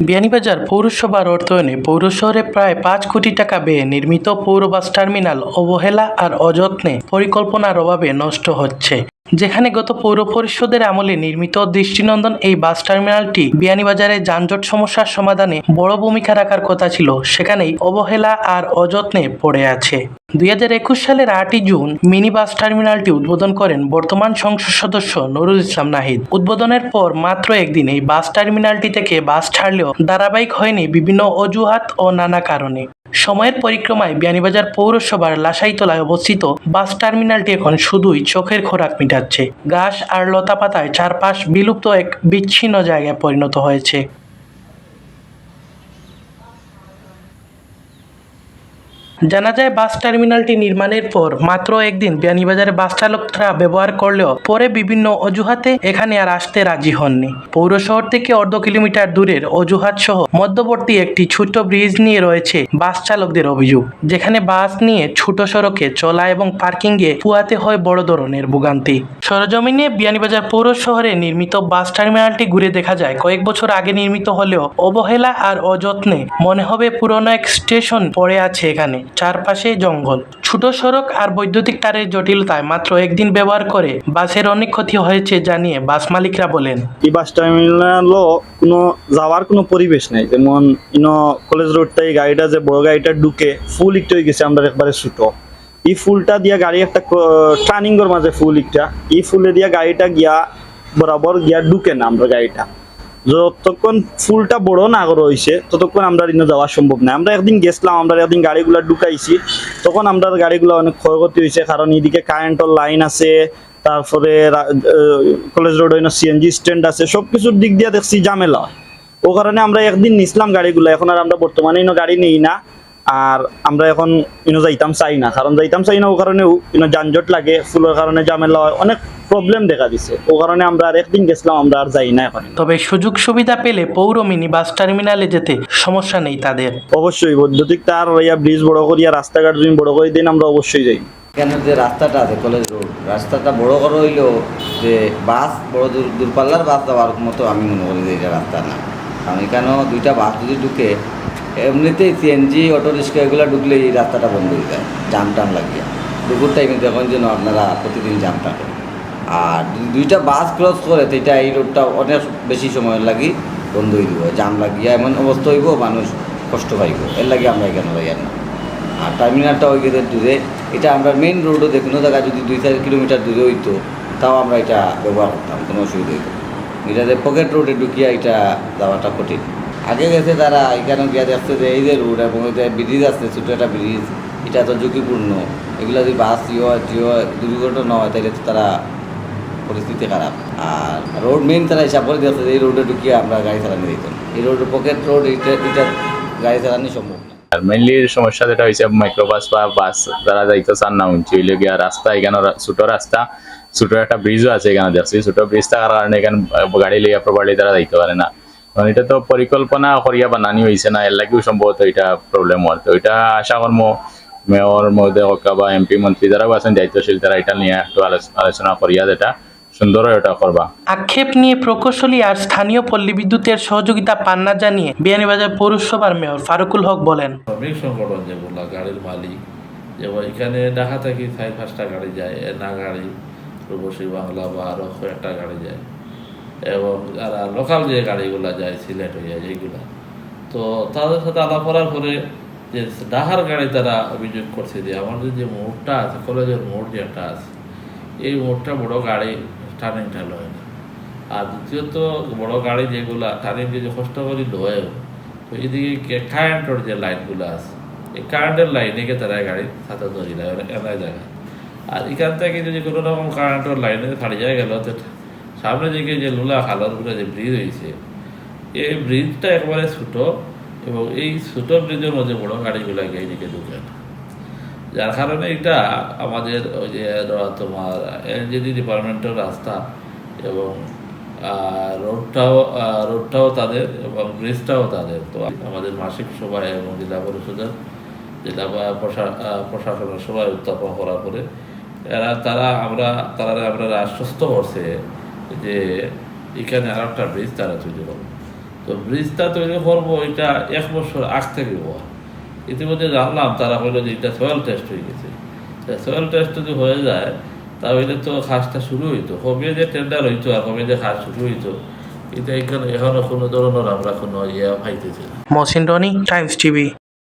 বিয়ানীবাজার পৌরসভার অর্থায়নে পৌর শহরে প্রায় পাঁচ কোটি টাকা ব্যয়ে নির্মিত পৌর বাস টার্মিনাল অবহেলা আর অযত্নে পরিকল্পনার অভাবে নষ্ট হচ্ছে। যেখানে গত পৌর পরিষদের আমলে নির্মিত দৃষ্টিনন্দন এই বাস টার্মিনালটি বিয়ানীবাজারে যানজট সমস্যার সমাধানে বড় ভূমিকা রাখার কথা ছিল, সেখানেই অবহেলা আর অযত্নে পড়ে আছে। দুই হাজার একুশ সালের আটই জুন মিনি বাস টার্মিনালটি উদ্বোধন করেন বর্তমান সংসদ সদস্য নুরুল ইসলাম নাহিদ। উদ্বোধনের পর মাত্র একদিন এই বাস টার্মিনালটি থেকে বাস ছাড়লেও ধারাবাহিক হয়নি বিভিন্ন অজুহাত ও নানা কারণে। সময়ের পরিক্রমায় বিয়ানীবাজার পৌরসভার লাসাইতলায় অবস্থিত বাস টার্মিনালটি এখন শুধুই চোখের খোরাক মিটাচ্ছে। ঘাস আর লতাপাতায় চারপাশ বিলুপ্ত এক বিচ্ছিন্ন জায়গায় পরিণত হয়েছে। জানা যায়, বাস টার্মিনালটি নির্মাণের পর মাত্র একদিন বিয়ানীবাজারে বাস চালকরা ব্যবহার করলেও পরে বিভিন্ন অজুহাতে এখানে আর আসতে রাজি হননি। পৌর শহর থেকে অর্ধ কিলোমিটার দূরের অজুহাত সহ মধ্যবর্তী একটি ছোট ব্রিজ নিয়ে রয়েছে বাস চালকদের অভিযোগ, যেখানে বাস নিয়ে ছোট সড়কে চলা এবং পার্কিংয়ে পুয়াতে হয় বড় ধরনের ভোগান্তি। সরজমিনে বিয়ানীবাজার পৌর শহরে নির্মিত বাস টার্মিনালটি ঘুরে দেখা যায়, কয়েক বছর আগে নির্মিত হলেও অবহেলা আর অযত্নে মনে হবে পুরনো এক স্টেশন পড়ে আছে এখানে। চারপাশে জঙ্গল। ছোট সড়ক আর বৈদ্যুতিক তারের জটিলতায় মাত্র একদিন ব্যবহার করে বাসের অনেক ক্ষতি হয়েছে জানিয়ে বাস মালিকরা বলেন। এই বাস টার্মিনালও কোনো যাওয়ার কোনো পরিবেশ নাই। যেমন ইনো কলেজ রোডটা এই গাড়িটা যে বড় গাড়িটা ঢুকে ফুল ইকটা হয়ে গেছে, আমরা একবারে ছোটো। এই ফুলটা দিয়া গাড়ি একটা টার্নিংয়ের মাঝে ফুল ইকটা এই ফুলে দিয়া গাড়িটা গিয়া বরাবর গিয়া ঢুকে না আমরা গাড়িটা। যতক্ষণ ফুলটা বড় না হয়েছে ততক্ষণ আমরা ইনো যাওয়া সম্ভব না। আমরা একদিন গেছিলাম, আমরা একদিন গাড়িগুলা ঢুকাইছি, তখন আমরা গাড়িগুলো অনেক ক্ষয়ক্ষতি হয়েছে কারণ এদিকে কারেন্টের লাইন আছে, তারপরে কলেজ রোড সিএনজি স্ট্যান্ড আছে সব কিছুর দিক দিয়ে দেখছি ঝামেলা। ও কারণে আমরা একদিন নিছিলাম গাড়িগুলো, এখন আর আমরা বর্তমানে গাড়ি নেই না। আর আমরা এখন ইনো যাইতাম চাই না কারণ যাইতাম চাই না ও কারণে ইনো যানজট লাগে ফুলের কারণে ঝামেলা হয় অনেক প্রবলেম দেখা দিছে। ও কারণে আমরা আর একদিন গেছিলাম আমরা আর যাই না এখন। তবে সুযোগ সুবিধা পেলে পৌর মিনি বাস টার্মিনালে যেতে সমস্যা নেই তাদের। অবশ্যই বৈদ্যুতিক তার ইয়া ব্রিজ বড় করিয়া রাস্তাঘাট যদি বড় করে দিন আমরা অবশ্যই যাই। এখানে যে রাস্তাটা আছে কলেজ রোড রাস্তাটা বড় করে হইলেও যে বাস বড় দূর দূরপাল্লার বাস যাওয়ার মতো আমি মনে করি যে এটা রাস্তা না। কারণ এখানেও দুইটা বাস যদি ঢুকে এমনিতেই সিএনজি অটো রিক্সা এগুলো ঢুকলে এই রাস্তাটা বন্ধ হয়ে যায় জাম টাম লাগিয়ে। দুপুর টাইমে যখন যেন আপনারা প্রতিদিন জাম থাকে আর দুইটা বাস ক্রস করে এটা এই রোডটা অনেক বেশি সময় লাগি বন্ধ হয়ে দিব জাম লাগিয়া এমন অবস্থা হইব, মানুষ কষ্ট পাইব। এর লাগে আমরা এখানে যাই না? আর টার্মিনালটা ওই গেদের দূরে, এটা আমরা মেইন রোডও যে কোনো জায়গায় যদি দুই চার কিলোমিটার দূরে হইতো, তাও আমরা এটা ব্যবহার করতাম, কোনো অসুবিধা হইতো না। এটা যে পকেট রোডে ঢুকিয়া এটা যাওয়াটা কঠিন। আগে গেছে তারা এখানে গিয়ে দেখছে যে এই যে রোড এবং ব্রিজ আছে, ছোটো একটা ব্রিজ এটা তো ঝুঁকিপূর্ণ। এগুলো যদি বাস ইয়ে হয় জিও দুর্ঘটনা হয় তাহলে তো তারা পরিস্থিতি খারাপ। আর রোড মেন তারা হিসাব করে দিয়েছে যে এই রোডে ঢুকিয়ে আমরা গাড়ি চালানো দিতাম এই রোডের পকেট রোড এটা এটা গাড়ি চালানো সম্ভব আর মেইনলি সমস্যা যেটা হয়েছে মাইক্রোবাস বা বাস যারা যাইতে চান না উঞ্চি হইলে গিয়া রাস্তা এখানে ছোট রাস্তা, ছোট একটা ব্রিজও আছে এখানে দেখছি। ছোট ব্রিজ থাকার কারণে এখানে গাড়ি লইয়া প্রপারলি তারা যাইতে পারে না। কারণ এটা তো পরিকল্পনা করিয়া বানানি হয়েছে না এর লাগেও সম্ভবত এটা প্রবলেম হয় তো এটা আশা কর্ম মেয়র মহোদয় হোক বা এমপি মন্ত্রী যারাও আছেন দায়িত্বশীল তারা এটা নিয়ে একটু আলোচনা করিয়া যেটা সুন্দর এটা করবা আক্ষেপ নিয়ে প্রকৌশলী আর স্থানীয় পল্লী বিদ্যুতের সহযোগিতা পান না জানিয়ে বিয়ানীবাজার পৌরসভার মেয়র ফারুকুল হক বলেন। শ্রমিক সংগঠন যেগুলো গাড়ির মালিক যেমন এখানে ঢাকা থেকে চার পাঁচটা গাড়ি যায় এনা গাড়ি রূপসী বাংলা বা আরও কয়েকটা গাড়ি যায়। এবং যারা লোকাল যে গাড়িগুলো যায়, সিলেট হয়ে যায় যেগুলো তো তাদের সাথে আলাপ করার পরে যে ডাহার গাড়ি তারা অভিযোগ করছে যে, আমাদের যে মোড়টা আছে, কলেজের মোড় যেটা আছে, এই মোড়টা বড় গাড়ি টার্নিং ঠাল হয় না। আর দ্বিতীয়ত, বড় গাড়ি যেগুলা টার্নিং যে কষ্ট করি লয় তো এদিকে কারেন্টের যে লাইনগুলো আছে, এই কারেন্টের লাইনে তারা গাড়ি সাথে ধরি দেয় এলাই জায়গা। আর এখান থেকে যদি কোনো রকম কারেন্টের লাইনে ছাড়ি যায় গেল তো সামনে দিকে যে লুলা উপরে যে ব্রিজ হয়েছে, এই ব্রিজটা একবারে ছোটো এবং এই ছোটো ব্রিজের মধ্যে বড় গাড়িগুলো গিয়ে এদিকে ঢুকে। যার কারণে এটা আমাদের ওই যে তোমার এনজিডি ডিপার্টমেন্টের রাস্তা এবং রোডটাও রোডটাও তাদের এবং ব্রিজটাও তাদের। তো আমাদের মাসিক সভায় এবং জেলা পরিষদের, জেলা প্রশাসনের সভায় উত্থাপন করার পরে এরা, তারা আমরা তারা আমরা আশ্বস্ত করছে। যে এখানে আর একটা ব্রিজ তারা তৈরি করবে। তো ব্রিজটা তৈরি করব, এটা এক বছর আগ থেকে হওয়া। ইতিমধ্যে জানলাম তারা হইল যে এটা সয়েল টেস্ট হয়ে গেছে। সয়েল টেস্ট যদি হয়ে যায়, তাহলে তো কাজটা শুরু হইতো। কবে যে টেন্ডার হইতো আর কবে যে কাজ শুরু হইতো। এটা এখানে এখনও কোনো ধরনের আমরা কোনো ইয়ে পাইতেছি না। Mohsin Roni Times TV